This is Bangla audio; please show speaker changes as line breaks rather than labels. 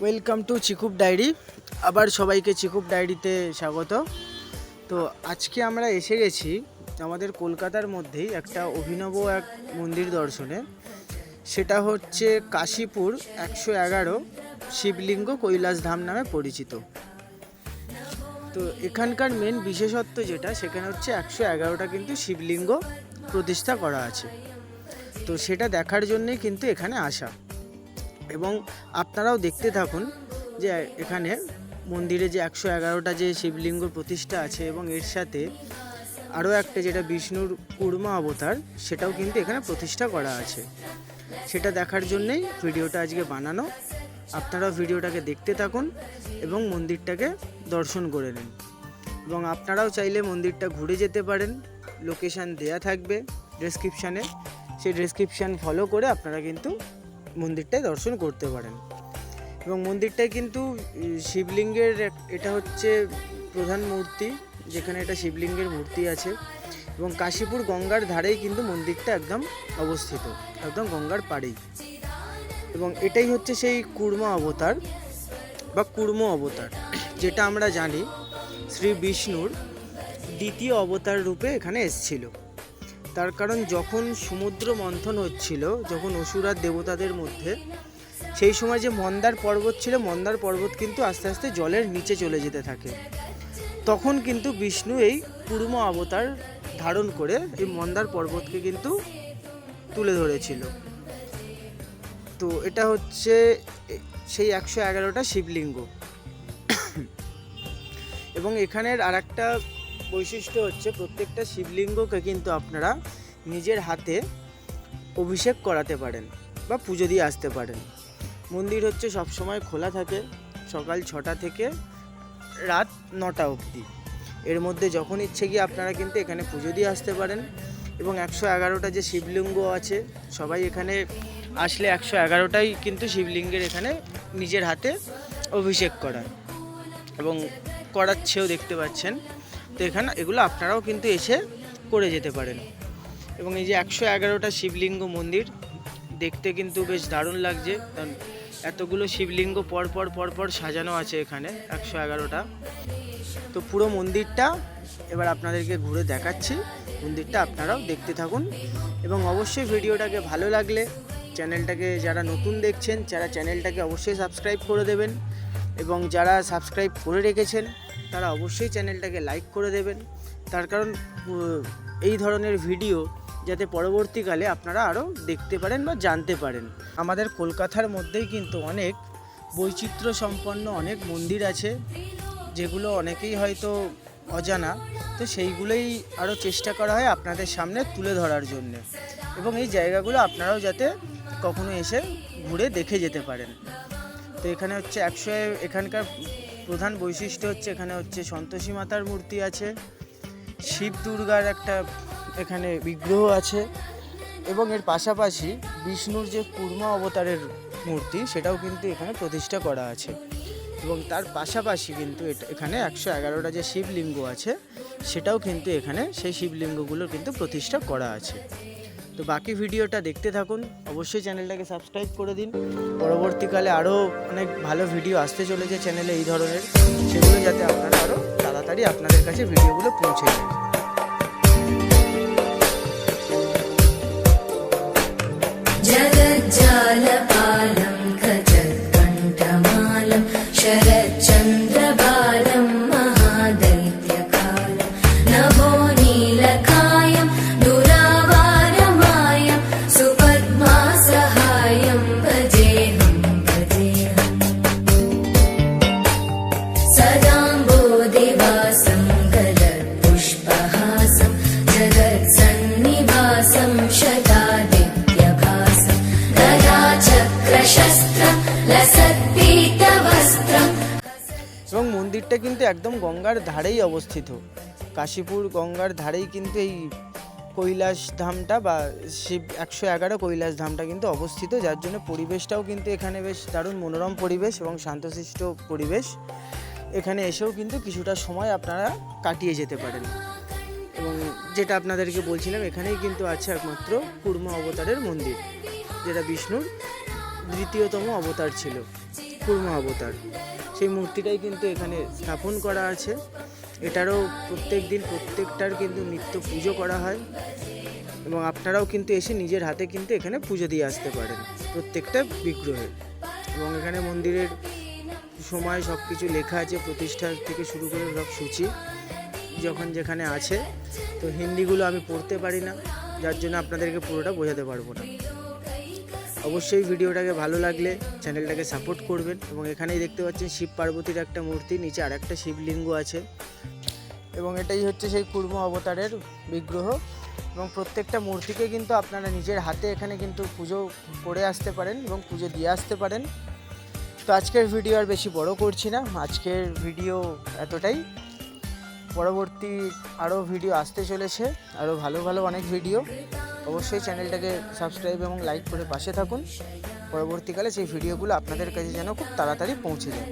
ওয়েলকাম টু চিকুপ ডায়েরি আবার সবাইকে চিকুপ ডায়েরিতে স্বাগত। তো আজকে আমরা এসে গেছি আমাদের কলকাতার মধ্যেই একটা অভিনব এক মন্দির দর্শনে। সেটা হচ্ছে কাশীপুর একশো এগারো শিবলিঙ্গ কৈলাস ধাম নামে পরিচিত। তো এখানকার মেন বিশেষত্ব যেটা, সেখানে হচ্ছে একশো এগারোটা কিন্তু শিবলিঙ্গ প্রতিষ্ঠা করা আছে। তো সেটা দেখার জন্যই কিন্তু এখানে আসা। এবং আপনারাও দেখতে থাকুন যে এখানে মন্দিরে যে একশো এগারোটা যে শিবলিঙ্গ প্রতিষ্ঠা আছে এবং এর সাথে আরও একটা যেটা বিষ্ণুর কুর্মা অবতার, সেটাও কিন্তু এখানে প্রতিষ্ঠা করা আছে। সেটা দেখার জন্যেই ভিডিওটা আজকে বানানো। আপনারাও ভিডিওটাকে দেখতে থাকুন এবং মন্দিরটাকে দর্শন করে নিন। এবং আপনারাও চাইলে মন্দিরটা ঘুরে যেতে পারেন। লোকেশান দেয়া থাকবে ডেসক্রিপশানে সেই ডেসক্রিপশান ফলো করে আপনারা কিন্তু মন্দিরটায় দর্শন করতে পারেন। এবং মন্দিরটায় কিন্তু শিবলিঙ্গের এটা হচ্ছে প্রধান মূর্তি, যেখানে এটা শিবলিঙ্গের মূর্তি আছে। এবং কাশীপুর গঙ্গার ধারেই কিন্তু মন্দিরটা একদম অবস্থিত, একদম গঙ্গার পাড়েই। এবং এটাই হচ্ছে সেই কুর্মা অবতার, বা কুর্ম অবতার, যেটা আমরা জানি, শ্রী বিষ্ণুর দ্বিতীয় অবতার রূপে এখানে এসেছিল। তার কারণ যখন সমুদ্র মন্থন হচ্ছিল, যখন অসুরার দেবতাদের মধ্যে, সেই সময় যে মন্দার পর্বত ছিল, মন্দার পর্বত কিন্তু আস্তে আস্তে জলের নিচে চলে যেতে থাকে। তখন কিন্তু বিষ্ণু এই কুর্ম অবতার ধারণ করে এই মন্দার পর্বতকে কিন্তু তুলে ধরেছিল। তো এটা হচ্ছে সেই একশো এগারোটা শিবলিঙ্গ। এবং এখানের আর একটা বৈশিষ্ট্য হচ্ছে প্রত্যেকটা শিবলিঙ্গকে কিন্তু আপনারা নিজের হাতে অভিষেক করাতে পারেন বা পুজো দিয়ে আসতে পারেন। মন্দির হচ্ছে সবসময় খোলা থাকে, সকাল ছটা থেকে রাত নটা অবধি। এর মধ্যে যখন ইচ্ছে গিয়ে আপনারা কিন্তু এখানে পুজো দিয়ে আসতে পারেন এবং একশো এগারোটা যে শিবলিঙ্গ আছে, সবাই এখানে আসলে একশো এগারোটাই কিন্তু শিবলিঙ্গের এখানে নিজের হাতে অভিষেক করায় এবং করাচ্ছেও দেখতে পাচ্ছেন। এখানে এগুলো আপনারাও কিন্তু এসে করে যেতে পারেন। এবং এই যে একশো এগারোটা শিবলিঙ্গ মন্দির, দেখতে কিন্তু বেশ দারুণ লাগছে। কারণ এতগুলো শিবলিঙ্গ পর পর পর পর সাজানো আছে এখানে, একশো এগারোটা। তো পুরো মন্দিরটা এবার আপনাদেরকে ঘুরে দেখাচ্ছি। মন্দিরটা আপনারাও দেখতে থাকুন। এবং অবশ্যই ভিডিওটাকে ভালো লাগলে চ্যানেলটাকে যারা নতুন দেখছেন, যারা চ্যানেলটাকে অবশ্যই সাবস্ক্রাইব করে দেবেন। এবং যারা সাবস্ক্রাইব করে রেখেছেন তারা অবশ্যই চ্যানেলটাকে লাইক করে দেবেন। তার কারণ এই ধরনের ভিডিও যাতে পরবর্তীকালে আপনারা আরও দেখতে পারেন বা জানতে পারেন। আমাদের কলকাতার মধ্যেই কিন্তু অনেক বৈচিত্র্য সম্পন্ন অনেক মন্দির আছে, যেগুলো অনেকেই হয়তো অজানা। তো সেইগুলোই আরও চেষ্টা করা হয় আপনাদের সামনে তুলে ধরার জন্য। এবং এই জায়গাগুলো আপনারাও যাতে কখনো এসে ঘুরে দেখে যেতে পারেন। তো এখানে হচ্ছে একশো, এখানকার প্রধান বৈশিষ্ট্য হচ্ছে এখানে হচ্ছে সন্তোষী মাতার মূর্তি আছে, শিব দুর্গার একটা এখানে বিগ্রহ আছে, এবং এর পাশাপাশি বিষ্ণুর যে কুর্মা অবতারের মূর্তি সেটাও কিন্তু এখানে প্রতিষ্ঠা করা আছে। এবং তার পাশাপাশি কিন্তু এটা- এখানে একশো এগারোটা যে শিবলিঙ্গ আছে, সেটাও কিন্তু এখানে সেই শিবলিঙ্গগুলোর কিন্তু প্রতিষ্ঠা করা আছে। তো বাকি ভিডিওটা দেখতে থাকুন অবশ্যই চ্যানেলটাকে সাবস্ক্রাইব করে দিন পরবর্তীকালে আরও অনেক ভালো ভিডিও আসতে চলেছে চ্যানেলে এই ধরনের সেগুলো যাতে আপনারা আরও তাড়াতাড়ি আপনাদের কাছে ভিডিওগুলো পৌঁছে যায়
जगज्जालपालं
মন্দিরটা কিন্তু একদম গঙ্গার ধারেই অবস্থিত। কাশীপুর গঙ্গার ধারেই কিন্তু এই কৈলাস ধামটা বা শিব একশো এগারো কৈলাস ধামটা কিন্তু অবস্থিত, যার জন্য পরিবেশটাও কিন্তু এখানে বেশ দারুণ মনোরম পরিবেশ এবং শান্তশিষ্ট পরিবেশ। এখানে এসেও কিন্তু কিছুটা সময় আপনারা কাটিয়ে যেতে পারেন। এবং যেটা আপনাদেরকে বলছিলাম, এখানেই কিন্তু আছে একমাত্র কুর্ম অবতারের মন্দির, যেটা বিষ্ণুর দ্বিতীয়তম অবতার ছিল, কুর্ম অবতার। সেই মূর্তিটাই কিন্তু এখানে স্থাপন করা আছে। এটারও প্রত্যেক দিন প্রত্যেকটার কিন্তু নিত্য পুজো করা হয় এবং আপনারাও কিন্তু এসে নিজের হাতে কিন্তু এখানে পুজো দিয়ে আসতে পারেন প্রত্যেকটা বিগ্রহে। এবং এখানে মন্দিরের সময় সব কিছু লেখা আছে, প্রতিষ্ঠা থেকে শুরু করে সব সূচি যখন যেখানে আছে। তো হিন্দিগুলো আমি পড়তে পারি না, যার জন্য আপনাদেরকে পুরোটা বোঝাতে পারব না। অবশ্যই ভিডিওটাকে ভালো লাগলে চ্যানেলটাকে সাপোর্ট করবেন এবং এখানেই দেখতে পাচ্ছেন শিব পার্বতীর একটা মূর্তি, নিচে আর একটা শিবলিঙ্গ আছে। এবং এটাই হচ্ছে সেই কুর্ম অবতারের বিগ্রহ এবং প্রত্যেকটা মূর্তিকে কিন্তু আপনারা নিজের হাতে এখানে কিন্তু পুজো করে আসতে পারেন এবং পুজো দিয়ে আসতে পারেন। তো আজকের ভিডিও আর বেশি বড় করছি না, আজকের ভিডিও এতটাই। পরবর্তী আরও ভিডিও আসতে চলেছে, আরও ভালো ভালো অনেক ভিডিও। অবশ্যই চ্যানেলটাকে সাবস্ক্রাইব এবং লাইক করে পাশে থাকুন। পরবর্তীকালে সেই ভিডিওগুলো আপনাদের কাছে যেন খুব তাড়াতাড়ি পৌঁছে যায়।